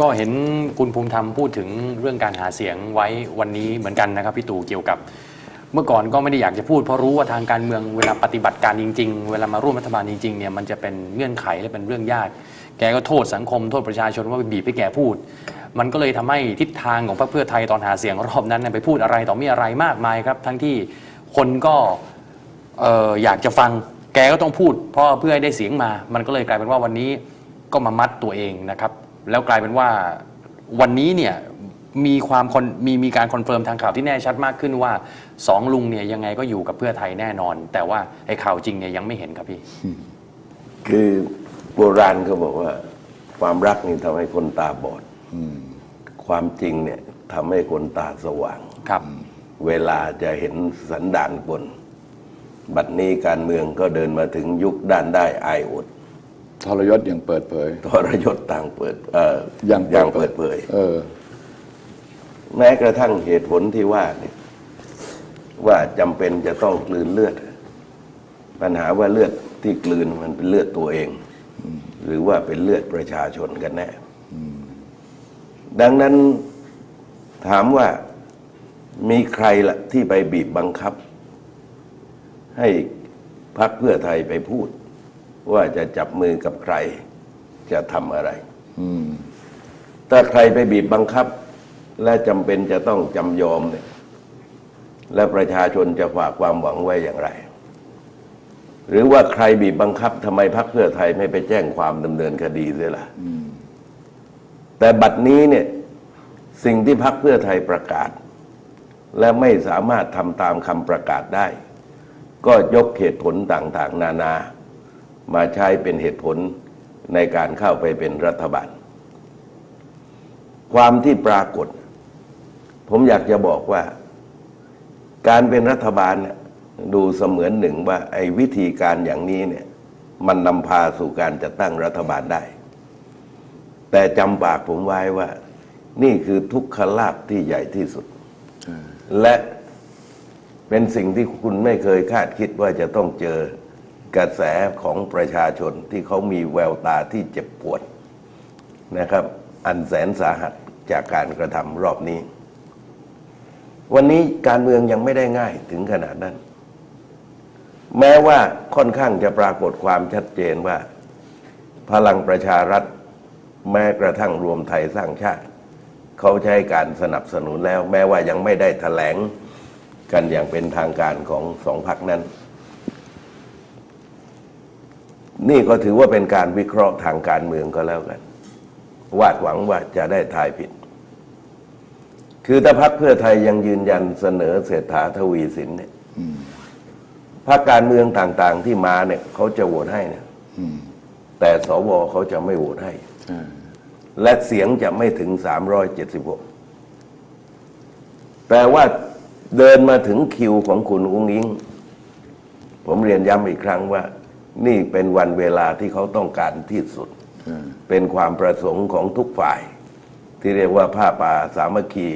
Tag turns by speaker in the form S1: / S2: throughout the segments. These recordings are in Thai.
S1: ก็เห็นคุณภูมิธรรมพูดถึงเรื่องการหาเสียงไว้วันนี้เหมือนกันนะครับพี่ตู่เกี่ยวกับเมื่อก่อนก็ไม่ได้อยากจะพูดเพราะรู้ว่าทางการเมืองเวลาปฏิบัติการจริง ๆ เวลามาร่วมรัฐบาลจริงๆเนี่ยมันจะเป็นเงื่อนไขและเป็นเรื่องยาก แกก็โทษสังคมโทษประชาชนว่าไปบีบให้แกพูด มันก็เลยทำให้ทิศทางของพรรคเพื่อไทยตอนหาเสียงรอบนั้น ไปพูดอะไรต่อมีอะไรมากมายครับ ทั้งที่คนก็เอ่ออยากจะฟัง แกก็ต้องพูด เพราะเพื่อให้ได้เสียงมา มันก็เลยกลายเป็นว่าวันนี้ก็มามัดตัวเองนะครับ แล้วกลายเป็นว่าวันนี้เนี่ยมีความคอนมีมีการคอนเฟิร์มทางข่าวที่แน่ชัดมากขึ้นว่าสองลุงเนี่ยยังไงก็อยู่กับเพื่อไทยแน่นอน แต่ว่าไอ้ข่าวจริงเนี่ยยังไม่เห็นครับพี่
S2: คือโบราณเขาบอกว่า ความรักนี่ทำให้คนตาบอดความจริงเนี่ยทำให้คนตาสว่าง
S1: ครับ
S2: เวลาจะเห็นสันดานคน บัดนี้การเมืองก็เดินมาถึงยุคด้านได้อายอด
S3: ทรยศอย่างเปิดเผย
S2: ทรยศต่างเปิดเอ่อ
S3: อย่าง
S2: อย่างเปิดเผย
S3: เออ
S2: แม้กระทั่งเหตุผลที่ว่าเนี่ยว่าจำเป็นจะต้องกลืนเลือด ปัญหาว่าเลือดที่กลืนมันเป็นเลือดตัวเอง หรือว่าเป็นเลือดประชาชนกันแน่ดังนั้นถามว่ามีใครละที่ไปบีบบังคับ ให้พักเพื่อไทยไปพูด ว่าจะจับมือกับใคร จะทำอะไรถ้าใครไปบีบบังคับ และจำเป็นจะต้องจำยอมเนี่ยและประชาชนจะฝากความหวังไว้อย่างไร หรือว่าใครบีบบังคับทำไมพรรคเพื่อไทยไม่ไปแจ้งความดำเนินคดีเสียล่ะแต่บัดนี้เนี่ยสิ่งที่พรรคเพื่อไทยประกาศ และไม่สามารถทำตามคำประกาศได้ ก็ยกเหตุผลต่าง ๆ นานา มาใช้เป็นเหตุผลในการเข้าไปเป็นรัฐบาล ความที่ปรากฏ ผมอยากจะบอกว่า การเป็นรัฐบาลเนี่ยดูเสมือนหนึ่งว่าไอ้วิธีการอย่างนี้เนี่ยมันนำพาสู่การจัดตั้งรัฐบาลได้ แต่จำปากผมไว้ว่า นี่คือทุกขลาภที่ใหญ่ที่สุด และเป็นสิ่งที่คุณไม่เคยคาดคิดว่าจะต้องเจอ กระแสของประชาชนที่เขามีแววตาที่เจ็บปวดนะครับ อันแสนสาหัสจากการกระทำรอบนี้ วันนี้การเมืองยังไม่ได้ง่ายถึงขนาดนั้น แม้ว่าค่อนข้างจะปรากฏความชัดเจนว่า พลังประชารัฐ แม้กระทั่งรวมไทยสร้างชาติ เขาใช้การสนับสนุนแล้ว แม้ว่ายังไม่ได้ถแถลงกันอย่างเป็นทางการของสองพรรคนั้น นี่ก็ถือว่าเป็นการวิเคราะห์ทางการเมืองก็แล้วกัน วาดหวังว่าจะได้ทายผิด คือถ้าพรรคเพื่อไทยยังยืนยันเสนอเศรษฐาทวีสินเนี่ยพรรคการเมืองต่างๆที่มาเนี่ยเขาจะโหวตให้เนี่ยแต่สวเขาจะไม่โหวตให้ และเสียงจะไม่ถึง 376แต่ว่าเดินมาถึงคิวของคุณอุ้งอิง ผมเรียนย้ำอีกครั้งว่า นี่เป็นวันเวลาที่เขาต้องการที่สุด เป็นความประสงค์ของทุกฝ่าย ที่เรียกว่าผ้าป่าสามัคคี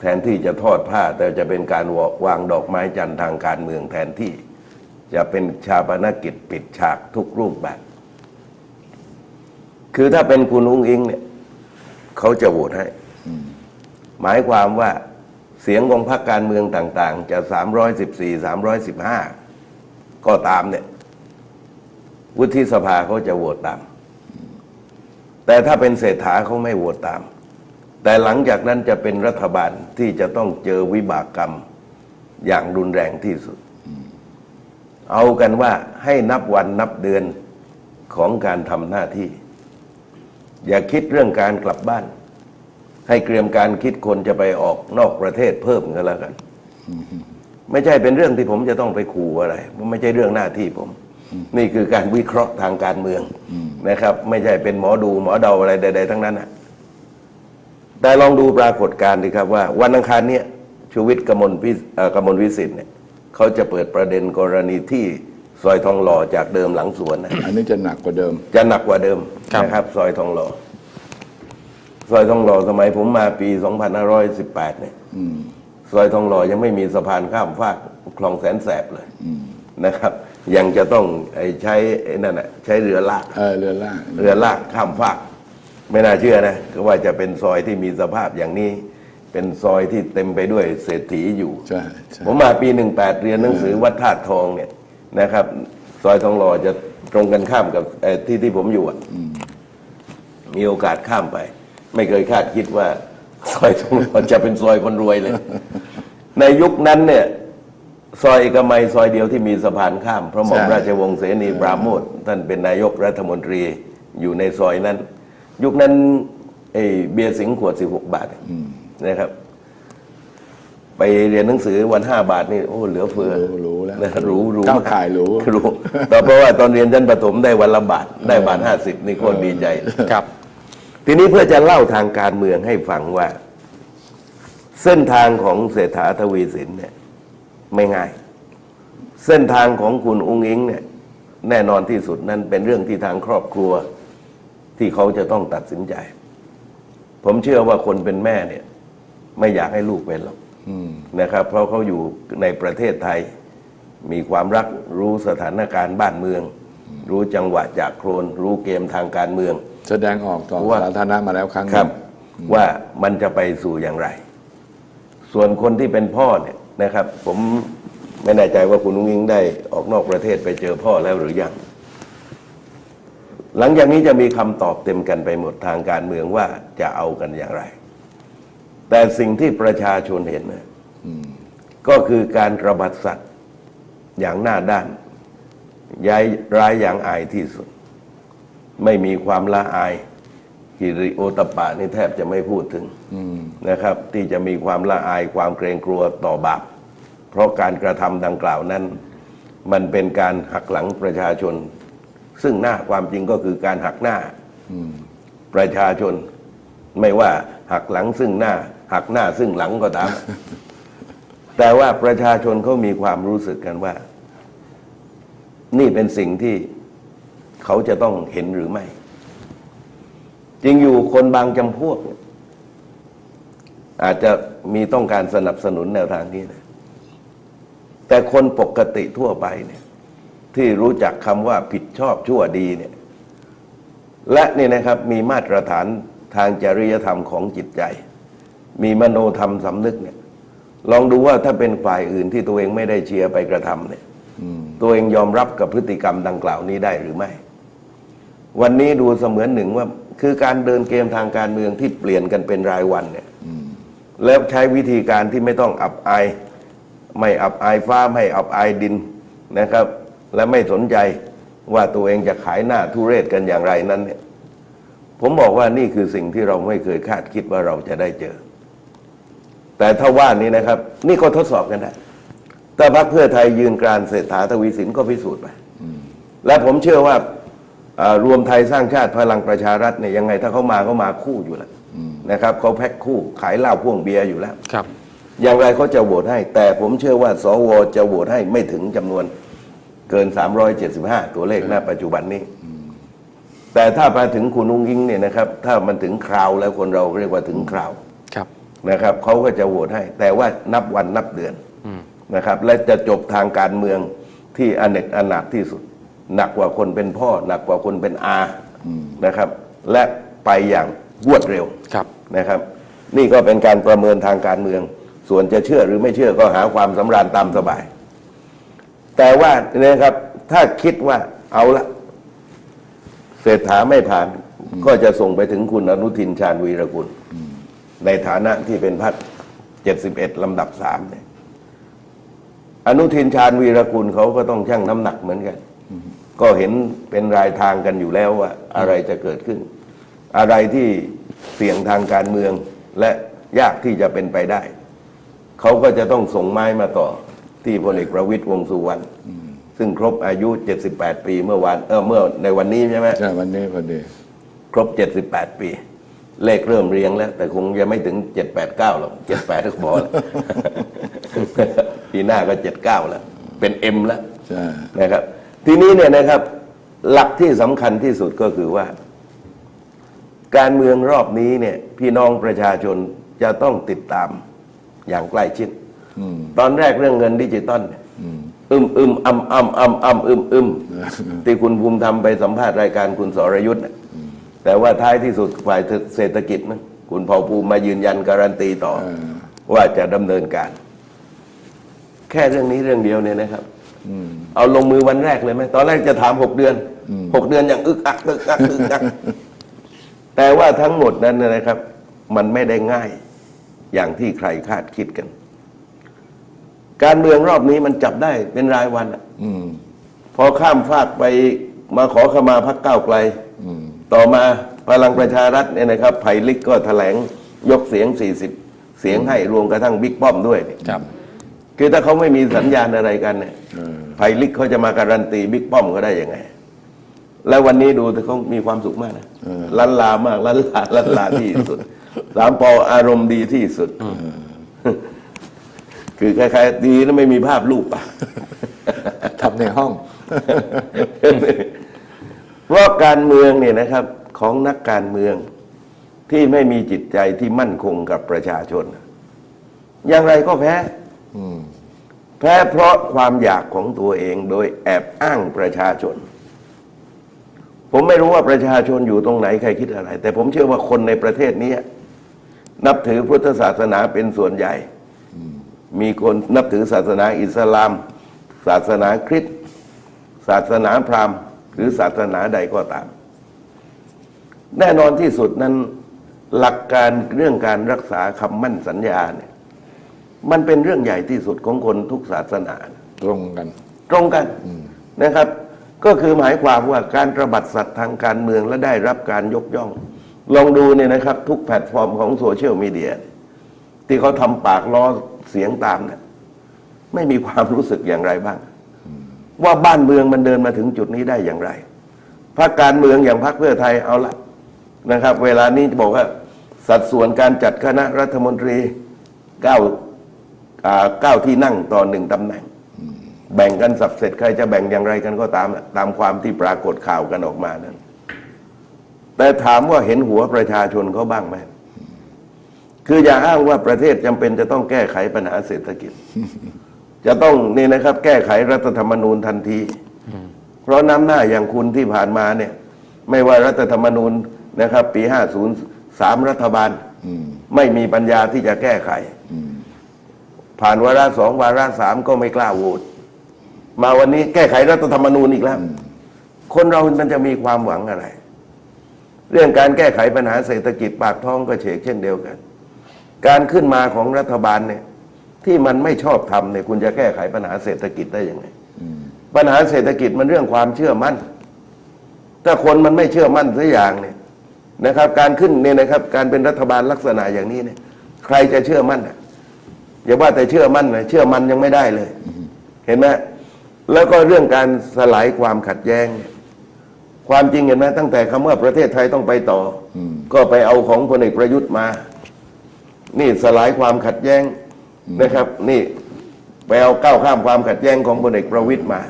S2: แทนที่จะทอดผ้าแต่จะเป็นการวางดอกไม้จันทร์ทางการเมืองแทนที่ จะเป็นชาปนกิจปิดฉากทุกรูปแบบ คือถ้าเป็นคุณอุ้งอิงเนี่ยเขาจะโหวตให้ หมายความว่าเสียงของพรรคการเมืองต่าง ๆ จะ 314 315 ก็ตามเนี่ย วุฒิสภาเขาจะโหวตตาม แต่ถ้าเป็นเศรษฐาเขาไม่โหวตตาม แต่หลังจากนั้นจะเป็นรัฐบาลที่จะต้องเจอวิบากกรรมอย่างรุนแรงที่สุด เอากันว่าให้นับวันนับเดือนของการทำหน้าที่ อย่าคิดเรื่องการกลับบ้าน ให้เตรียมการคิดคนจะไปออกนอกประเทศเพิ่มกันแล้วกัน ไม่ใช่เป็นเรื่องที่ผมจะต้องไปขู่อะไรมันไม่ใช่เรื่องหน้าที่ผม นี่คือการวิเคราะห์ทางการเมืองนะครับ ไม่ใช่เป็นหมอดูหมอเดาอะไรใด ๆ ทั้งนั้นนะแต่ลองดูปรากฏการณ์ดีครับว่า วันอังคารเนี้ยชูวิทย์กมลวิสเอ่อกมลวิสิทธิ์เนี่ยเขาจะเปิดประเด็นกรณีที่ซอยทองหล่อจากเดิมหลังสวนนะ
S3: อันนี้จะหนักกว่าเดิม
S2: จะหนักกว่าเดิม
S1: ครับ
S2: นะครับ ซอยทองหล่อซอยทองหล่อสมัยผมมาปี 2518 เนี่ยซอยทองหล่อยังไม่มีสะพานข้ามฟากคลองแสนแสบเลยนะครับ ยังจะต้องไอ้ใช้ไอ้นั่นน่ะใช้เรือลาก
S3: เออเรือล่าง
S2: เรือลากข้ามฟาก ไม่น่าเชื่อนะก็ว่าจะเป็นซอยที่มีสภาพอย่างนี้ เป็นซอยที่เต็มไปด้วยเศรษฐีอยู่
S3: ใช่ใช่
S2: ผมมาปีหนึ่งแปดเรียนหนังสือวัดธาตุทองเนี่ยนะครับ ซอยทองหล่อจะตรงกันข้ามกับเอ่อที่ที่ผมอยู่อะมีโอกาสข้ามไป ไม่เคยคาดคิดว่า ซอยทองหล่อจะเป็นซอยคนรวยเลย ในยุคนั้นเนี่ย ซอยเอกมัยซอยเดียวที่มีสะพานข้ามพระหม่อม
S3: ใช่
S2: ราชวงศ์เสนีปราโมทท่านเป็นนายกรัฐมนตรีอยู่ในซอยนั้น ยุคนั้นไอ้เบียร์สิงห์ขวดสิบหกบาทนะครับ ไปเรียนหนังสือวันห้าบาทนี่โอ้เหลือเฟือ
S3: รู้รู้แล้ว
S2: นะรู้รู้
S3: ก้าวข่ายรู้
S2: รู้แต่เพราะว่าตอนเรียนชั้นประถมได้วันละบาทได้บาทห้าสิบนี่โคตรดีใจ
S1: ครับ
S2: ทีนี้เพื่อจะเล่าทางการเมืองให้ฟังว่า เส้นทางของเศรษฐาทวีสินเนี่ย ไม่ง่าย เส้นทางของคุณอุ้งอิงเนี่ยแน่นอนที่สุดนั้นเป็นเรื่องที่ทางครอบครัวที่เขาจะต้องตัดสินใจ ผมเชื่อว่าคนเป็นแม่เนี่ย ไม่อยากให้ลูกเป็นหรอก
S3: อืม
S2: นะครับ เพราะเขาอยู่ในประเทศไทย มีความรักรู้สถานการณ์บ้านเมือง รู้จังหวะจากโครน รู้เกมทางการเมือง
S3: แสดงออกต่อ
S2: ว่า
S3: สาธารณะมาแล้วครั้งห
S2: ครั
S3: นึ่
S2: บ
S3: ง
S2: ว่ามันจะไปสู่อย่างไร ส่วนคนที่เป็นพ่อเนี่ย นะครับ ผมไม่แน่ใจว่าคุณนุ้งอิงได้ออกนอกประเทศไปเจอพ่อแล้วหรือยัง หลังจากนี้จะมีคำตอบเต็มกันไปหมดทางการเมืองว่าจะเอากันอย่างไร แต่สิ่งที่ประชาชนเห็นนะก็คือการระบาดสัตว์อย่างหน้าด้านย้ายร้ายอย่างอายที่สุด ไม่มีความละอาย กิริโอตปปะนี่แทบจะไม่พูดถึงนะครับ ที่จะมีความละอายความเกรงกลัวต่อบาปเพราะการกระทำดังกล่าวนั้น มันเป็นการหักหลังประชาชน ซึ่งหน้าความจริงก็คือการหักหน้าประชาชน ไม่ว่าหักหลังซึ่งหน้า หักหน้าซึ่งหลังก็ตาม แต่ว่าประชาชนเขามีความรู้สึกกันว่า นี่เป็นสิ่งที่เขาจะต้องเห็นหรือไม่ จริงอยู่คนบางจำพวกเนี่ยอาจจะมีต้องการสนับสนุนแนวทางนี้นะแต่คนปกติทั่วไปเนี่ย ที่รู้จักคำว่าผิดชอบชั่วดีเนี่ย และนี่นะครับมีมาตรฐานทางจริยธรรมของจิตใจ มีมโนธรรมสำนึกเนี่ย ลองดูว่าถ้าเป็นฝ่ายอื่นที่ตัวเองไม่ได้เชียร์ไปกระทำเนี่ยตัวเองยอมรับกับพฤติกรรมดังกล่าวนี้ได้หรือไม่ วันนี้ดูเสมือนหนึ่งว่า คือการเดินเกมทางการเมืองที่เปลี่ยนกันเป็นรายวันเนี่ยแล้วใช้วิธีการที่ไม่ต้องอับอาย ไม่อับอายฟ้าไม่อับอายดินนะครับ และไม่สนใจว่าตัวเองจะขายหน้าทุเรศกันอย่างไรนั้นเนี่ยผมบอกว่านี่คือสิ่งที่เราไม่เคยคาดคิดว่าเราจะได้เจอ แต่ถ้าว่านี้นะครับ นี่ก็ทดสอบกันได้ถ้าพรรคเพื่อไทยยืนกรานเศรษฐาทวีสินก็พิสูจน์ไปและผมเชื่อว่าอ่า รวมไทยสร้างชาติพลังประชารัฐเนี่ยยังไงถ้าเขามาเขามาคู่อยู่แล้วนะครับเขาแพ็คคู่ขายเหล้าพ่วงเบียร์อยู่แล้ว
S1: ครับ
S2: อย่างไรเขาจะโหวตให้ แต่ผมเชื่อว่าสวจะโหวตให้ไม่ถึงจำนวนเกิน 375 ตัวเลขณปัจจุบันนี้ แต่ถ้ามาถึงคุณนุ้งยิงเนี่ยนะครับ ถ้ามันถึงคราวแล้วคนเราเรียกว่าถึงคราว
S1: ครับ
S2: นะครับเขาก็จะโหวตให้ แต่ว่านับวันนับเดือนนะครับ และจะจบทางการเมืองที่อเนกอนาถที่สุด หนักกว่าคนเป็นพ่อ หนักกว่าคนเป็นอานะครับ และไปอย่างรวดเร็ว
S1: ครับ
S2: นะครับ นี่ก็เป็นการประเมินทางการเมือง ส่วนจะเชื่อหรือไม่เชื่อก็หาความสำราญตามสบาย แต่ว่านะครับ ถ้าคิดว่าเอาละเศรษฐาไม่ผ่าน ก็จะส่งไปถึงคุณอนุทินชาญวีรกุล ในฐานะที่เป็นพัก71ลำดับสามเนี่ยอนุทินชาญวีรกุลเขาก็ต้องชั่งน้ำหนักเหมือนกัน ก็เห็นเป็นรายทางกันอยู่แล้วว่าอะไรจะเกิดขึ้น อะไรที่เสี่ยงทางการเมืองและยากที่จะเป็นไปได้ เขาก็จะต้องส่งไม้มาต่อที่พลเอกประวิตยวงษ์สุวรรณซึ่งครบอายุ 78 ปีเมื่อวานเออเมื่อในวันนี้ใช่ไหม
S3: ใช่วันนี้พอดี
S2: ครบ 78 ปี เลขเริ่มเรียงแล้ว แต่คงยังไม่ถึง 789 หรอก 78ก็พอแล้วปีหน้าก็ 79 แล้ว เป็น M แล้ว
S3: ใช่
S2: นะครับ ทีนี้เนี่ยนะครับ หลักที่สำคัญที่สุดก็คือว่า การเมืองรอบนี้เนี่ย พี่น้องประชาชนจะต้องติดตามอย่างใกล้ชิดตอนแรกเรื่องเงินดิจิตอลเนี่ยอึมอึมอำอำอำอำอึมอึมที่คุณภูมิธรรมไปสัมภาษณ์รายการคุณสรยุทธ์น่ะแต่ว่าท้ายที่สุดฝ่ายเศรษฐกิจนะคุณเผ่าภูมิมายืนยันการันตีต่อ
S3: เออ
S2: ว่าจะดำเนินการ แค่เรื่องนี้เรื่องเดียวเนี่ยนะครับ
S3: อืม
S2: เอาลงมือวันแรกเลยไหมตอนแรกจะถามหกเดือน
S3: อืม
S2: หกเดือนอย่างอึกอักอึกอักอึกอักแต่ว่าทั้งหมดนั้นนะครับ มันไม่ได้ง่ายอย่างที่ใครคาดคิดกัน การเมืองรอบนี้มันจับได้เป็นรายวันอะ
S3: อืม
S2: พอข้ามฟากไปมาขอขมาพักก้าวไกล
S3: อืม
S2: ต่อมาพลังประชารัฐเนี่ยนะครับไผ่ลิกก็แถลงยกเสียง 40 เสียงให้รวมกระทั่งบิ๊กป้อมด้วยเนี่ย
S1: ครับ
S2: คือถ้าเขาไม่มีสัญญาณอะไรกันเนี่ย
S3: เออ
S2: ไผ่ลิกเขาจะมาการันตีบิ๊กป้อมก็ได้ยังไง แล้ววันนี้ดูแต่เขามีความสุขมากนะลันลามากลันลาลันลาที่สุด สามปออารมณ์ดีที่สุด คือคล้ายๆดีนะไม่มีภาพรูปอะ
S3: ทำในห้อง
S2: เพราะการเมืองเนี่ยนะครับ ของนักการเมืองที่ไม่มีจิตใจที่มั่นคงกับประชาชน อย่างไรก็แพ้
S3: อืม
S2: แพ้เพราะความอยากของตัวเองโดยแอบอ้างประชาชน ผมไม่รู้ว่าประชาชนอยู่ตรงไหนใครคิดอะไร แต่ผมเชื่อว่าคนในประเทศนี้นับถือพุทธศาสนาเป็นส่วนใหญ่ มีคนนับถือศาสนาอิสลาม ศาสนาคริสต์ศาสนาพราหมณ์ หรือศาสนาใดก็ตาม แน่นอนที่สุดนั้นหลักการเรื่องการรักษาคำมั่นสัญญาเนี่ย มันเป็นเรื่องใหญ่ที่สุดของคนทุกศาสนา
S3: ตรงกัน
S2: ตรงกันนะครับ ก็คือหมายความว่าการตระบัดสัตว์ทางการเมืองและได้รับการยกย่อง ลองดูเนี่ยนะครับ ทุกแพลตฟอร์มของโซเชียลมีเดียที่เขาทำปากล้อเสียงตามเนี่ยไม่มีความรู้สึกอย่างไรบ้าง ว่าบ้านเมืองมันเดินมาถึงจุดนี้ได้อย่างไรพรรคการเมืองอย่างพรรคเพื่อไทยเอาละนะครับ เวลานี้บอกว่า สัดส่วนการจัดคณะรัฐมนตรีเก้าอ่า เก้าที่นั่งต่อหนึ่งตำแหน่ง แบ่งกันสับเสร็จใครจะแบ่งอย่างไรกันก็ตามน่ะตามความที่ปรากฏข่าวกันออกมานั้น แต่ถามว่าเห็นหัวประชาชนเขาบ้างไหมคืออย่าอ้างว่าประเทศจำเป็นจะต้องแก้ไขปัญหาเศรษฐกิจ จะต้องนี่นะครับ แก้ไขรัฐธรรมนูญทันที เพราะน้ำหน้าอย่างคุณที่ผ่านมาเนี่ย ไม่ว่ารัฐธรรมนูญนะครับ ปี 50 สามรัฐบาล
S3: อืม
S2: ไม่มีปัญญาที่จะแก้ไข
S3: อืม
S2: ผ่านวาระสองวาระสามก็ไม่กล้าโหวตมาวันนี้แก้ไขรัฐธรรมนูญอีกแล้ว คนเรามันจะมีความหวังอะไร เรื่องการแก้ไขปัญหาเศรษฐกิจปากท้องก็เฉกเช่นเดียวกัน การขึ้นมาของรัฐบาลเนี่ย ที่มันไม่ชอบทำเนี่ยคุณจะแก้ไขปัญหาเศรษฐกิจได้ยังไง
S3: อืม
S2: ปัญหาเศรษฐกิจมันเรื่องความเชื่อมั่น ถ้าคนมันไม่เชื่อมั่นสักอย่างเนี่ยนะครับ การขึ้นเนี่ยนะครับ การเป็นรัฐบาลลักษณะอย่างนี้เนี่ย ใครจะเชื่อมั่นอะ อย่าว่าแต่เชื่อมั่นนะเชื่อมั่นยังไม่ได้เลย เห็นไหมแล้วก็เรื่องการสลายความขัดแย้ง ความจริงเห็นไหมตั้งแต่คำว่าประเทศไทยต้องไปต่ออก็ไปเอาของพลเอกประยุทธ์มา นี่สลายความขัดแย้งนะครับ นี่ไปเอาก้าวข้ามความขัดแย้งของพลเอกประวิตยมา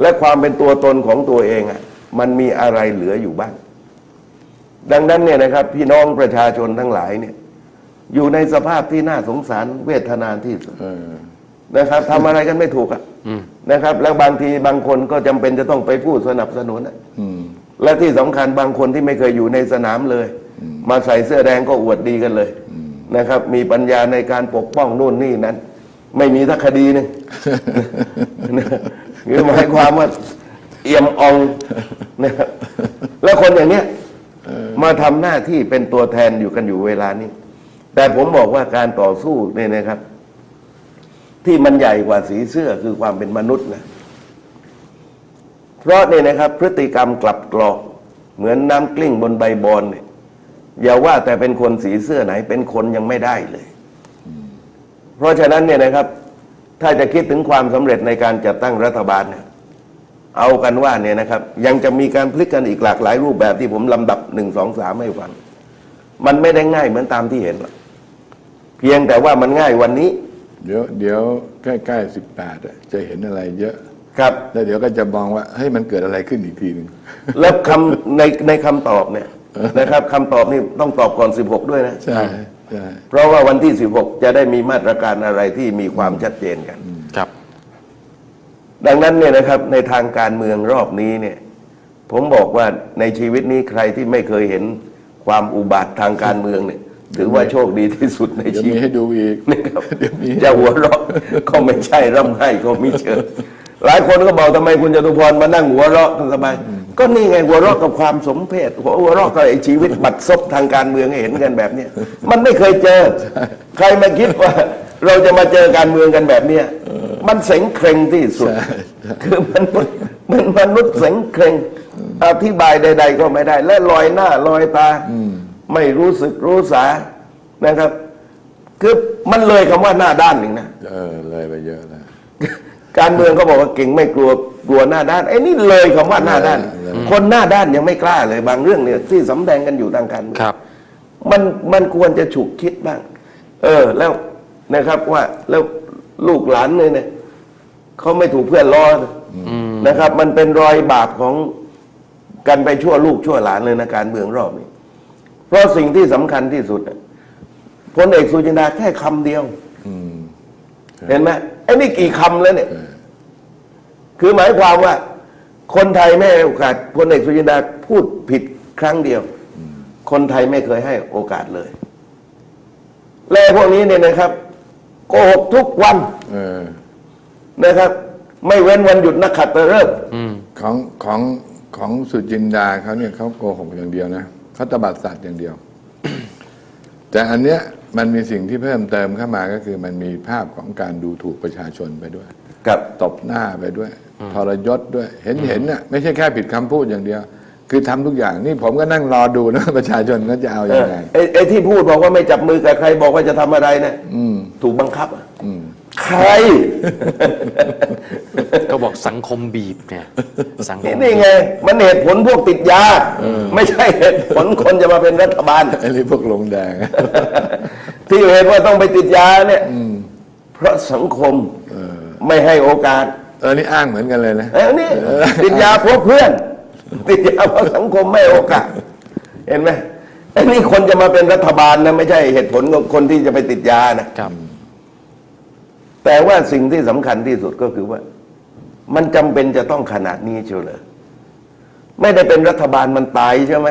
S2: และความเป็นตัวตนของตัวเองอะ มันมีอะไรเหลืออยู่บ้าง ดังนั้นเนี่ยนะครับ พี่น้องประชาชนทั้งหลายเนี่ย อยู่ในสภาพที่น่าสงสารเวทนาที่สุด
S3: เออ
S2: นะครับทำอะไรกันไม่ถูกอะ
S1: อืม
S2: นะครับ แล้วบางทีบางคนก็จำเป็นจะต้องไปพูดสนับสนุนอะ
S3: อืม
S2: และที่สำคัญบางคนที่ไม่เคยอยู่ในสนามเลย มาใส่เสื้อแดงก็อวดดีกันเลยนะครับ มีปัญญาในการปกป้องนู่นนี่นั้น ไม่มีทักคดีหนึงคือหมายความว่าเอี่ยมอองนะครับแล้วคนอย่างเนี้ยมาทำหน้าที่เป็นตัวแทนอยู่กันอยู่เวลานี้ แต่ผมบอกว่าการต่อสู้เนี่ยนะครับ ที่มันใหญ่กว่าสีเสื้อคือความเป็นมนุษย์นะเพราะเนี่ยนะครับ พฤติกรรมกลับกรอกเหมือนน้ำกลิ้งบนใบบอนเนี่ยอย่าว่าแต่เป็นคนสีเสื้อไหน เป็นคนยังไม่ได้เลย เพราะฉะนั้นเนี่ยนะครับ ถ้าจะคิดถึงความสำเร็จในการจัดตั้งรัฐบาลเนี่ยเอากันว่าเนี่ยนะครับ ยังจะมีการพลิกกันอีกหลากหลายรูปแบบที่ผมลำดับหนึ่งสองสามให้ฟัง มันไม่ได้ง่ายเหมือนตามที่เห็นหรอก พียงแต่ว่ามันง่ายวันนี้
S3: เดี๋ยวเดี๋ยวใกล้ๆสิบแปดจะเห็นอะไรเยอะ
S2: ครับ
S3: แล้วเดี๋ยวก็จะมองว่าเฮ้ยมันเกิดอะไรขึ้นอีกทีหนึ่ง
S2: แล้วคำในในคำตอบเนี่ยนะครับคำตอบนี่ต้องตอบก่อน 16 ด้วยนะ
S3: ใช่ใช่
S2: เพราะว่าวันที่ 16 จะได้มีมาตรการอะไรที่มีความชัดเจนกัน
S1: ครับ
S2: ดังนั้นเนี่ยนะครับในทางการเมืองรอบนี้เนี่ย ผมบอกว่าในชีวิตนี้ใครที่ไม่เคยเห็นความอุบาททางการเมืองเนี่ย ถือว่าโชคดีที่สุดใน
S3: เดี๋ยว
S2: ชี
S3: มี
S2: วิต
S3: ให้ดูอีก
S2: นะครับ
S3: เดี๋ยวมี
S2: จะหัวเราะก็ไม่ใช่ร่ำไห้ก็ไม่เชิญหลายคนก็บอกทำไมคุณจตุพรมานั่งหัวเราะสบายก็นี่ไงหัวเราะกับความสมเพศหัวเราะกับไอ้ชีวิตบัดซบทางการเมืองให้เห็นกันแบบเนี้ยมันไม่เคยเจอ ใครมาคิดว่า เราจะมาเจอการเมืองกันแบบเนี้ยมันเสงเคร่งที่สุด คือมันมันมนุษย์เสงเคร่งอธิบายใด ๆ ก็ไม่ได้ และลอยหน้าลอยตา ไม่รู้สึกรู้สานะครับ คือมันเลยคำว่าหน้าด้านหนึ่งนะ
S3: เออเลยไปเยอะแล้ว
S2: การเมืองเขาบอกว่าเก่งไม่กลัวกลัวหน้าด้านไอ้นี่เลยคำว่าหน้าด้าน
S3: เลย
S2: คนหน้าด้านยังไม่กล้าเลย บางเรื่องเนี่ยที่สำแดงกันอยู่ทางการเมือง
S1: ครับ
S2: มันมันควรจะฉุกคิดบ้าง เออแล้วนะครับว่าแล้วลูกหลานเนี่ยเนี่ยเขาไม่ถูกเพื่อนล้อนะนะครับ มันเป็นรอยบาปของกันไปชั่วลูกชั่วหลานเลยนะการเมืองรอบนี้เพ ราะสิ่งที่สำคัญที่สุดน่ะพลเอกสุจินดาแค่คำเดียว
S3: อืม
S2: เห็นไหมไอ้นี่กี่คำแล้วเนี่ย คือหมายความว่า คนไทยไม่ให้โอกาสพลเอกสุจินดาพูดผิดครั้งเดียว คนไทยไม่เคยให้โอกาสเลย และพวกนี้เนี่ยนะครับ โกหกทุกวัน
S3: เออ
S2: นะครับ ไม่เว้นวันหยุดนักขัตฤกษ์
S3: ของของของสุจินดาเขาเนี่ยเขาโกหกอย่างเดียวนะ เขาตบัดสัตว์อย่างเดียว แต่อันเนี้ยมันมีสิ่งที่เพิ่มเติมเข้ามาก็คือมันมีภาพของการดูถูกประชาชนไปด้วย
S2: กับ
S3: ตบหน้าไปด้วย ทรยศด้วย เห็นเห็นน่ะไม่ใช่แค่ผิดคำพูดอย่างเดียว คือทำทุกอย่างนี่ผมก็นั่งรอดูนะ ประชาชนก็จะเอาอ
S2: เอ
S3: ยั
S2: อง
S3: ไง
S2: ไอ้ไอ้ที่พูดบอกว่าไม่จับมือกับใครบอกว่าจะทำอะไรเนี่ย
S3: อืม
S2: ถูกบังคับอะ
S3: อืม
S2: ใคร
S1: ก็บอกสังคมบีบเนี่ยสังคม
S2: นี่ไง มันเหตุผลพวกติดยา ไม่ใช่เหตุผลคนจะมาเป็นรัฐบาล
S3: ไอ้นี่พวกลงแดง
S2: ที่เห็นว่าต้องไปติดยาเนี่ยเพราะสังคมไม่ให้โอกาส
S3: เออนี่อ้างเหมือนกันเลยนะ
S2: เอ้านี่ติดยาเพราะเพื่อน ติดยาเพราะสังคมไม่ให้โอกาส เห็นไหมไอ้นี่คนจะมาเป็นรัฐบาลนะไม่ใช่เหตุผลของคนที่จะไปติดยานะ
S1: ครับ
S2: แต่ว่าสิ่งที่สำคัญที่สุดก็คือว่า มันจำเป็นจะต้องขนาดนี้เชียวเหรอไม่ได้เป็นรัฐบาลมันตายใช่ไหม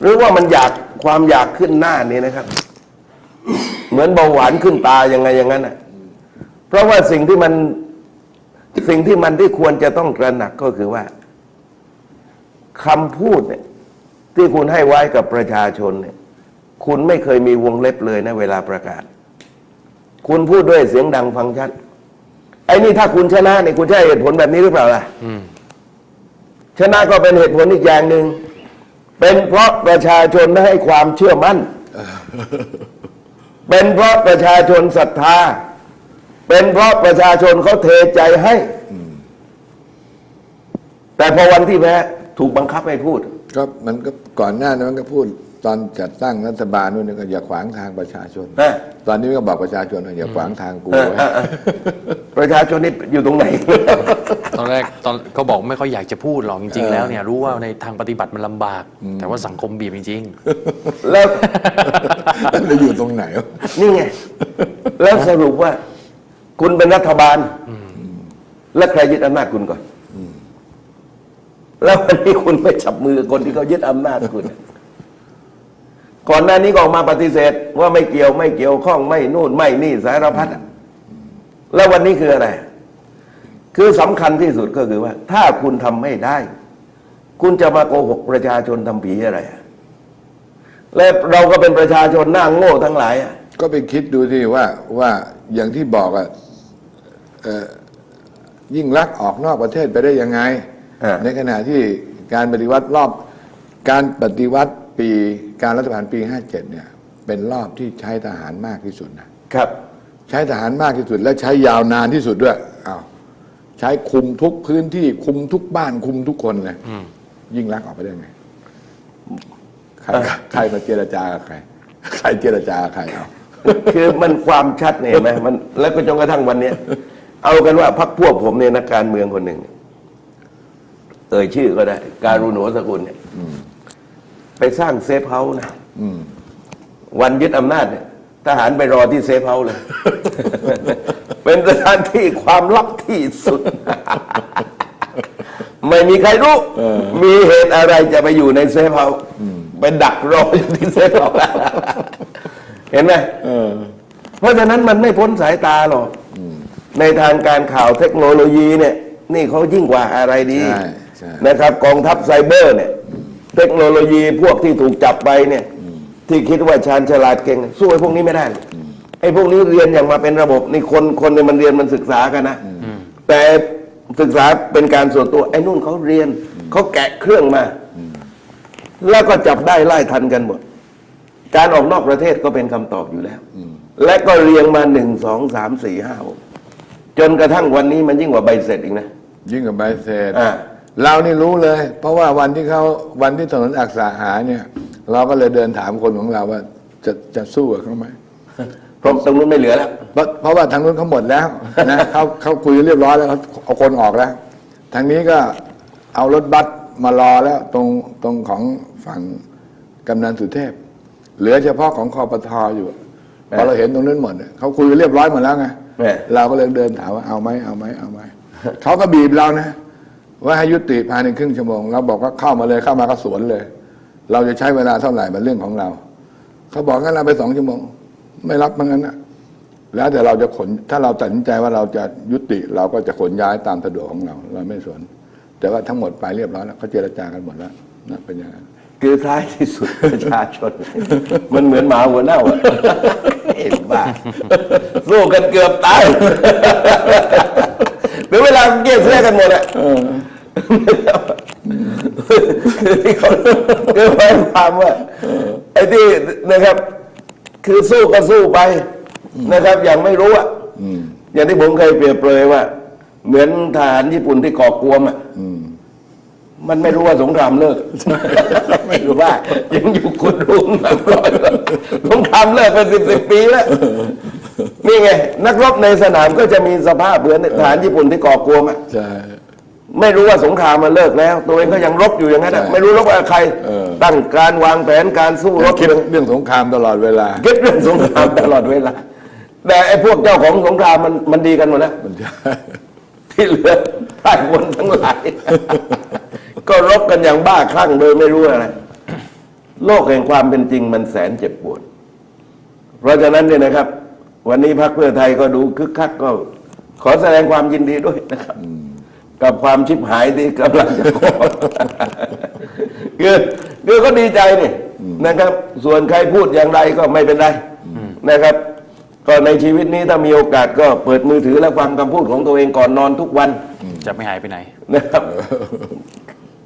S2: หรือว่ามันอยากความอยากขึ้นหน้านี่นะครับ เหมือนเบาหวานขึ้นตายังไงอย่างนั้นอะ เพราะว่าสิ่งที่มันสิ่งที่มันที่ควรจะต้องตระหนักก็คือว่าคำพูดเนี่ย ที่คุณให้ไว้กับประชาชนเนี่ย คุณไม่เคยมีวงเล็บเลยนะเวลาประกาศ คุณพูดด้วยเสียงดังฟังชัด ไอ้นี่ถ้าคุณชนะเนี่ยคุณใช้เหตุผลแบบนี้หรือเปล่าล่ะ
S1: อืม
S2: ชนะก็เป็นเหตุผลอีกอย่างหนึ่งเป็นเพราะประชาชนให้ความเชื่อมั่น เป็นเพราะประชาชนศรัทธา เป็นเพราะประชาชนเขาเทใจให้ แต่พอวันที่แพ้ถูกบังคับให้พูด
S3: ก็มันก็ก่อนหน้านั้นมันก็พูด ตอนจัดตั้งรัฐบาลนู่นนก็อย่าขวางทางประชาชน
S2: ฮะ
S3: ตอนนี้ก็บอกประชาชนว่าอย่าขวางทางกู
S2: เออ
S3: ไว้
S2: เออเออประชาชนนี่อยู่ตรงไหน
S1: ตอนแรกตอนเขาบอกไม่ค่อยอยากจะพูดหรอกจริง ๆ แล้วเนี่ยรู้ว่าในทางปฏิบัติมันลำบาก แต่ว่าสังคมบีบจริง
S2: แล้ว
S3: แล้วจะอยู่ตรงไหนวะ
S2: นี่ไง แล้วสรุปว่า คุณเป็นรัฐบาล แล้วใครยึดอำนาจคุณก่อน แล้ววันนี้คุณไม่จับมือกับคนที่เขายึดอำนาจคุณ ก่อนหน้านี้ก็ออกมาปฏิเสธ ว่าไม่เกี่ยวไม่เกี่ยวข้องไม่นู่นไม่นี่สารพัดอะแล้ววันนี้คืออะไร คือสำคัญที่สุดก็คือว่า ถ้าคุณทำไม่ได้ คุณจะมาโกหกประชาชนทำผีอะไรอะและเราก็เป็นประชาชนหน้าโง่ทั้งหลายอะ
S3: ก็ไปคิดดูสิว่าว่าอย่างที่บอกอะเอ่อยิ่งลักษณ์ออกนอกประเทศไปได้ยังไง
S2: อ่า
S3: ในขณะที่การปฏิวัติรอบการปฏิวัติ ปีการรัฐประหารปี 57 เนี่ย เป็นรอบที่ใช้ทหารมากที่สุดนะครับ ใช้ทหารมากที่สุดและใช้ยาวนานที่สุดด้วยอ้าวใช้คุมทุกพื้นที่คุมทุกบ้านคุมทุกคนเลยยิ่งลักษณ์ออกไปได้ไงใครใครมาเจรจากับใคร ใครเจรจากับใครเอา
S2: คือมันความชัดเนี่ยเห็นไหมมันแล้วก็จนกระทั่งวันเนี้ยเอากันว่าพักพวกผมเนี่ยนักการเมืองคนหนึ่งเนี่ยเอ่ยชื่อก็ได้ การุณโหสกุลเนี่ย ไปสร้างเซฟเฮาส์นะ
S3: อืม
S2: วันยึดอำนาจเนี่ยทหารไปรอที่เซฟเฮาส์เลย เป็นสถานที่ความลับที่สุด ไม่มีใครรู้
S3: เออ
S2: มีเหตุอะไรจะไปอยู่ในเซฟเฮาส์ไปดักรออยู่ที่เซฟเฮาส์เห็นไหม
S3: เออ
S2: เพราะฉะนั้นมันไม่พ้นสายตาหรอกในทางการข่าวเทคโนโลยีเนี่ย นี่เขายิ่งกว่าอะไรดี
S3: ใช่ใช่
S2: นะครับ กองทัพไซเบอร์เนี่ย เทคโนโลยีพวกที่ถูกจับไปเนี่ยที่คิดว่าชาญฉลาดเก่ง สู้ไอ้พวกนี้ไม่ได้หรอกไอ้พวกนี้เรียนอย่างมาเป็นระบบนี่คนคนเนี่ยมันเรียนมันศึกษากันนะแต่ศึกษาเป็นการส่วนตัวไอ้นู่นเขาเรียนเขาแกะเครื่องมา แล้วก็จับได้ไล่ทันกันหมด การออกนอกประเทศก็เป็นคำตอบอยู่แล้ว และก็เรียงมาหนึ่งสองสามสี่ห้าหกจนกระทั่งวันนี้มันยิ่งกว่าใบเสร็จอีกนะ
S3: ยิ่งกับใบเสร็จ
S2: อ่า
S3: เรานี่รู้เลย เพราะว่าวันที่เขาวันที่ถนนอักษาหาเนี่ย เราก็เลยเดินถามคนของเราว่าจะจะสู้กับเขาไหม
S2: เพราะตรงนู้นไม่เหลือแล้ว
S3: เพราะเพราะว่าทางนู้นเขาหมดแล้วนะเขาเขาคุยเรียบร้อยแล้วเขาเอาคนออกแล้วทางนี้ก็เอารถบัสมารอแล้วตรงตรงของฝั่งกำนันสุเทพ เหลือเฉพาะของคอปทอยู่พอเราเห็นตรงนั้นหมดเนี่ยเขาคุยเรียบร้อยหมดแล้วไง
S2: แม่
S3: เราก็เลยเดินถามว่าเอาไหมเอาไหมเอาไหมเขาก็บีบเรานะ ว่าให้ยุติภายในครึ่งชั่วโมงเราบอกว่าเข้ามาเลยเข้ามาก็สวนเลย เราจะใช้เวลาเท่าไหร่เป็นเรื่องของเรา เขาบอกงั้นเราไปสองชั่วโมง ไม่รับมันงั้นนะแล้วแต่เราจะขนถ้าเราตัดสินใจว่าเราจะยุติเราก็จะขนย้ายตามสะดวกของเรา เราไม่สนแต่ว่าทั้งหมดไปเรียบร้อยแล้วเขาเจรจากันหมดแล้วนะเป็นอย่างนั้น
S2: คือท้ายที่สุดประชาชน มันเหมือนหมาหัวเน่าอะเห็นบ้าสู้กันเกือบตายหรือ เวลาเกลี้ยงเสียกันหมดอะคือที่เขาคือหมายความว่าไอ้ที่นะครับ คือสู้ก็สู้ไปนะครับ อย่างไม่รู้อะอย่างที่ผมเคยเปรียบเปรยว่า เหมือนทหารญี่ปุ่นที่ก่อกวมอะมันไม่รู้ว่าสงครามเลิก ไม่รู้ว่ายังอยู่คุณรุงแบบร้อยสงครามเลิกเป็นสิบสิบปีแล้ว นี่ไงนักรบในสนามก็จะมีสภาพเหมือนทหารญี่ปุ่นที่ก่อกวมอะ
S3: ใช่
S2: ไม่รู้ว่าสงครามมันเลิกแล้ว ตัวเองก็ยังรบอยู่อย่างนั้นอะ
S3: ใช่
S2: ไม่รู้รบกับใคร
S3: เออ
S2: ตั้งการวางแผนการสู้รบ
S3: คิด
S2: เรื่อง
S3: เรื่องสงครามตลอดเวลา
S2: คิดเรื่องสงครามตลอดเวลาแต่ไอ้พวกเจ้าของสงครามมันมันดีกันหมดแล้ว
S3: มันจะ
S2: ที่เหลือท่านคนทั้งหลาย ก็รบกันอย่างบ้าคลั่งโดยไม่รู้อะไร โลกแห่งความเป็นจริงมันแสนเจ็บปวด เพราะฉะนั้นเนี่ยนะครับ วันนี้พรรคเพื่อไทยก็ดูคึกคักก็ ขอแสดงความยินดีด้วยนะครับ กับความชิบหายที่กำลังจะเกิดคือคือก็ดีใจนี่นะครับ ส่วนใครพูดอย่างไรก็ไม่เป็นไรนะครับ ก็ในชีวิตนี้ถ้ามีโอกาสก็เปิดมือถือและฟังคำพูดของตัวเองก่อนนอนทุกวัน
S1: จะไม่หายไปไหน
S2: นะครับ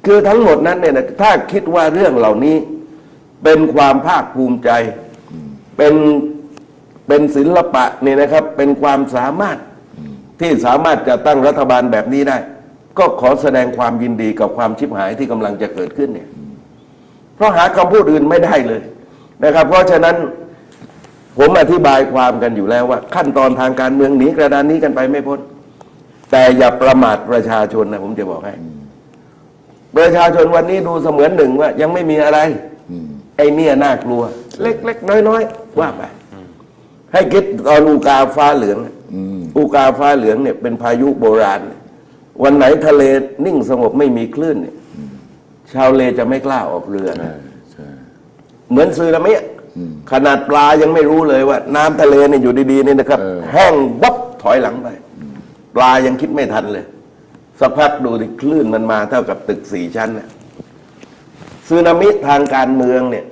S2: คือทั้งหมดนั้นเนี่ยนะถ้าคิดว่าเรื่องเหล่านี้ เป็นความภาคภูมิใจ เป็น เป็นศิลปะเนี่ยนะครับ เป็นความสามารถที่สามารถจะตั้งรัฐบาลแบบนี้ได้ ก็ขอแสดงความยินดีกับความชิบหายที่กำลังจะเกิดขึ้นเนี่ย เพราะหาคำพูดอื่นไม่ได้เลยนะครับ เพราะฉะนั้นผมอธิบายความกันอยู่แล้วว่า ขั้นตอนทางการเมืองหนีกระดานนี้กันไปไม่พ้น แต่อย่าประมาทประชาชนนะผมจะบอกให้ประชาชนวันนี้ดูเสมือนหนึ่งว่า ยังไม่มีอะไร ไอ้เนี่ยน่ากลัว เล็กๆน้อยๆว่าไป ให้คิดตอนอูกาฟ้าเหลืองน่ะอูกาฟ้าเหลืองเนี่ยเป็นพายุโบราณ วันไหนทะเลนิ่งสงบไม่มีคลื่นเนี่ยชาวเลจะไม่กล้าออกเรือนะ
S3: ใช่
S2: เหมือนซึนามิอะขนาดปลายังไม่รู้เลยว่า น้ำทะเลเนี่ยอยู่ดีๆนี่นะครับ
S3: เออ
S2: แห้งวับถอยหลังไป ปลายังคิดไม่ทันเลยสักพักดูดิคลื่นมันมาเท่ากับตึกสี่ชั้นน่ะซึนามิทางการเมืองเนี่ย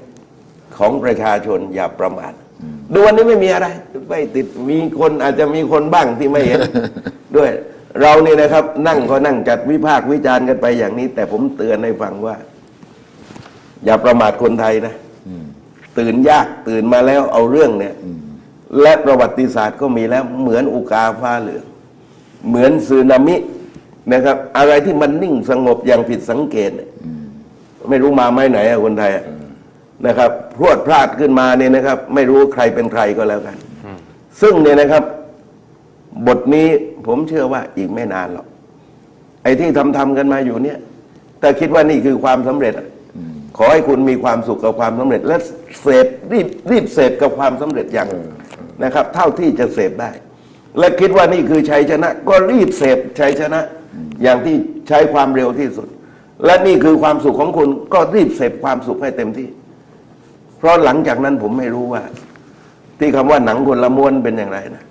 S2: ของประชาชนอย่าประมาท ดูวันนี้ไม่มีอะไร ไม่ติดมีคนอาจจะมีคนบ้างที่ไม่เห็นด้วย เราเนี่ยนะครับ นั่งก็นั่งจัดวิพากษ์วิจารณ์กันไปอย่างนี้ แต่ผมเตือนให้ฟังว่า อย่าประมาทคนไทยนะตื่นยากตื่นมาแล้วเอาเรื่องเนี่ยและประวัติศาสตร์ก็มีแล้วเหมือนอุกาฟ้าเหลืองเหมือนสึนามินะครับ อะไรที่มันนิ่งสงบอย่างผิดสังเกตเนี่ยไม่รู้มาไม่ไหนอะคนไทยอะนะครับ พรวดพลาดขึ้นมาเนี่ยนะครับ ไม่รู้ใครเป็นใครก็แล้วกัน ซึ่งเนี่ยนะครับ บทนี้ผมเชื่อว่าอีกไม่นานหรอก ไอ้ที่ทำทำกันมาอยู่เนี่ย แต่คิดว่านี่คือความสำเร็จอขอให้คุณมีความสุขกับความสำเร็จ และเสพรีบรีบเสพกับความสำเร็จอย่างนะครับ เท่าที่จะเสพได้ และคิดว่านี่คือชัยชนะ ก็รีบเสพชัยชนะ อย่างที่ใช้ความเร็วที่สุด และนี่คือความสุขของคุณก็รีบเสพความสุขให้เต็มที่ เพราะหลังจากนั้นผมไม่รู้ว่า ที่คำว่าหนังคนละม้วนเป็นอย่างไรนะ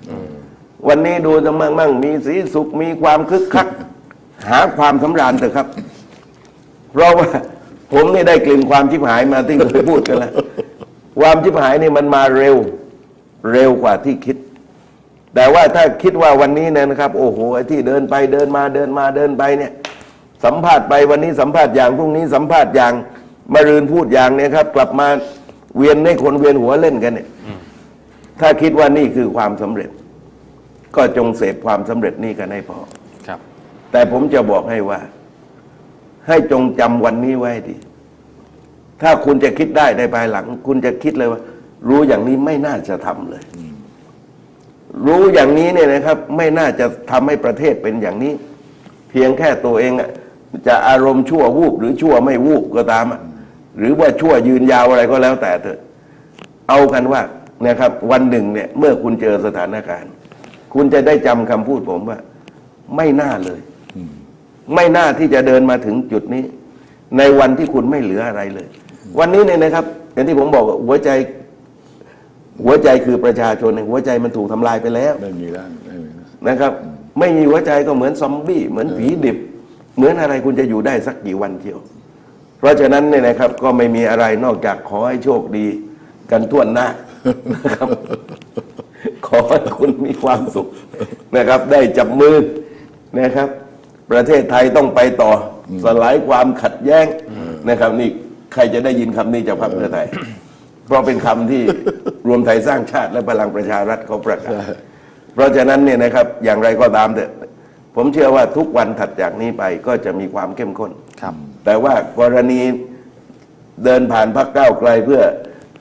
S2: วันนี้ดูจะมั่งมั่งมีสีสุขมีความคึกคัก หาความสำราญเถอะครับ เพราะว่าผมนี่ได้กลิ่นความชิบหายมาที่เคยพูดกันแล้วความชิบหายนี่มันมาเร็ว เร็วกว่าที่คิด แต่ว่าถ้าคิดว่าวันนี้เนี่ยนะครับ โอ้โหไอ้ที่เดินไปเดินมาเดินมาเดินไปเนี่ย สัมภาษณ์ไปวันนี้สัมภาษณ์อย่างพรุ่งนี้สัมภาษณ์อย่างมารืนพูดอย่างเนี่ยครับ กลับมา เวียนให้คนเวียนหัวเล่นกันเนี่ยถ้าคิดว่านี่คือความสำเร็จ ก็จงเสพความสำเร็จนี่กันให้พอ
S1: ครับ
S2: แต่ผมจะบอกให้ว่า ให้จงจำวันนี้ไว้ให้ดี ถ้าคุณจะคิดได้ในภายหลัง คุณจะคิดเลยว่า รู้อย่างนี้ไม่น่าจะทำเลย รู้อย่างนี้เนี่ยนะครับ ไม่น่าจะทำให้ประเทศเป็นอย่างนี้ เพียงแค่ตัวเองอะจะอารมณ์ชั่ววูบหรือชั่วไม่วูบก็ตามอะ หรือว่าชั่วยืนยาวอะไรก็แล้วแต่เถอะ เอากันว่านะครับ วันหนึ่งเนี่ยเมื่อคุณเจอสถานการณ์ คุณจะได้จำคำพูดผมว่า ไม่น่าเลย ไม่น่าที่จะเดินมาถึงจุดนี้ ในวันที่คุณไม่เหลืออะไรเลย วันนี้เนี่ยนะครับ อย่างที่ผมบอกว่าหัวใจ หัวใจคือประชาชนเนี่ยหัวใจมันถูกทำลายไปแล้ว
S3: ไม่มีแล้วไม่มีแล้ว
S2: นะครับ ไม่มีหัวใจก็เหมือนซอมบี้เหมือนผีดิบ เหมือนอะไรคุณจะอยู่ได้สักกี่วันเที่ยว เพราะฉะนั้นเนี่ยนะครับก็ไม่มีอะไรนอกจากขอให้โชคดีกันทั่วหน้านะครับ ขอให้คุณมีความสุขนะครับ ได้จับมือนะครับ ประเทศไทยต้องไปต่ออสลายความขัดแย้งนะครับ นี่ใครจะได้ยินคำนี้จากพรรคเพื่อไทย เพราะเป็นคำที่รวมไทยสร้างชาติและพลังประชารัฐเขาประกาศเพราะฉะนั้นเนี่ยนะครับ อย่างไรก็ตามเถอะผมเชื่อว่าทุกวันถัดจากนี้ไปก็จะมีความเข้มข้น
S1: ครับ
S2: แต่ว่ากรณีเดินผ่านพรรคก้าวไกลเพื่อ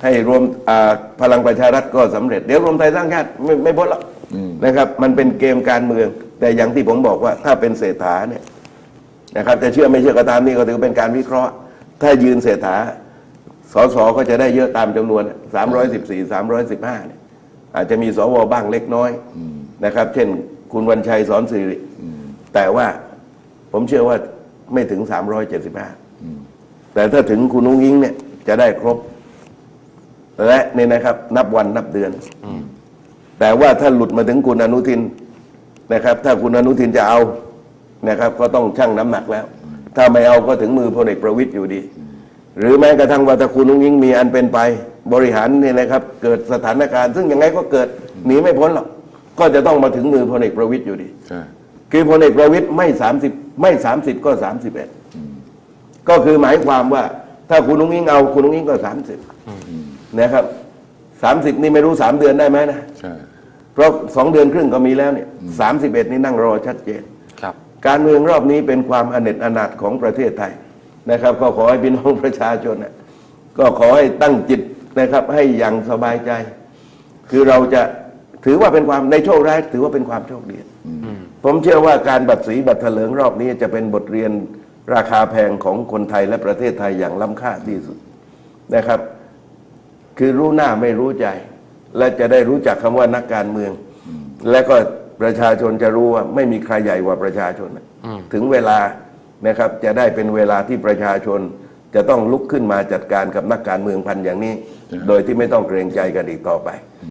S2: ให้รวมอ่าพลังประชารัฐก็สำเร็จ เดี๋ยวรวมไทยสร้างชาติไม่ไม่พ้นหรอกนะครับ มันเป็นเกมการเมือง แต่อย่างที่ผมบอกว่าถ้าเป็นเศรษฐาเนี่ยนะครับจะเชื่อไม่เชื่อก็ตามนี่ก็ถือเป็นการวิเคราะห์ ถ้ายืนเศรษฐาสสก็จะได้เยอะตามจำนวน 314 315เนี่ยอาจจะมีสวบ้างเล็กน้อยนะครับ เช่น คุณวันชัยสอนสิริแต่ว่าผมเชื่อว่า ไม่ถึง 375 แต่ถ้าถึงคุณนุ้งยิงเนี่ยจะได้ครบ และเนี่ยนะครับ นับวันนับเดือน แต่ว่าถ้าหลุดมาถึงคุณอนุทินนะครับ ถ้าคุณอนุทินจะเอานะครับ ก็ต้องชั่งน้ำหนักแล้ว ถ้าไม่เอาก็ถึงมือพลเอกประวิตยอยู่ดี หรือแม้กระทั่งว่าถ้าคุณนุ้งยิงมีอันเป็นไป บริหารเนี่ยนะครับ เกิดสถานการณ์ ซึ่งยังไงก็เกิดหนีไม่พ้นหรอกก็จะต้องมาถึงมือพลเอกประวิตยอยู่ดี
S3: ใช่
S2: คือพลเอกประวิตยไม่สามสิบ ไม่สามสิบก็สามสิบเอ็ดก็คือหมายความว่า ถ้าคุณนุ้งยิงเอาคุณนุ้งยิงก็สามสิบนะครับสามสิบนี่ไม่รู้สามเดือนได้ไหมนะ
S3: ใช่
S2: เพราะสองเดือนครึ่งก็มีแล้วเนี่ยสามสิบเอ็ดนี่นั่งรอชัดเจน
S1: ครับ
S2: การเมืองรอบนี้เป็นความอเนจอนาถของประเทศไทยนะครับ ก็ขอให้พี่น้องประชาชนน่ะก็ขอให้ตั้งจิตนะครับ ให้อย่างสบายใจ คือเราจะถือว่าเป็นความในโชคร้าย ถือว่าเป็นความโชคดี ผมเชื่อว่าการบัตรสีบัตรเถลิงรอบนี้จะเป็นบทเรียนราคาแพงของคนไทยและประเทศไทยอย่างล้ำค่าที่สุดนะครับ คือรู้หน้าไม่รู้ใจ และจะได้รู้จักคำว่านักการเมือง และก็ประชาชนจะรู้ว่าไม่มีใครใหญ่กว่าประชาชนน่ะถึงเวลานะครับจะได้เป็นเวลาที่ประชาชนจะต้องลุกขึ้นมาจัดการกับนักการเมืองพันอย่างนี้ โดยที่ไม่ต้องเกรงใจกันอีกต่อไป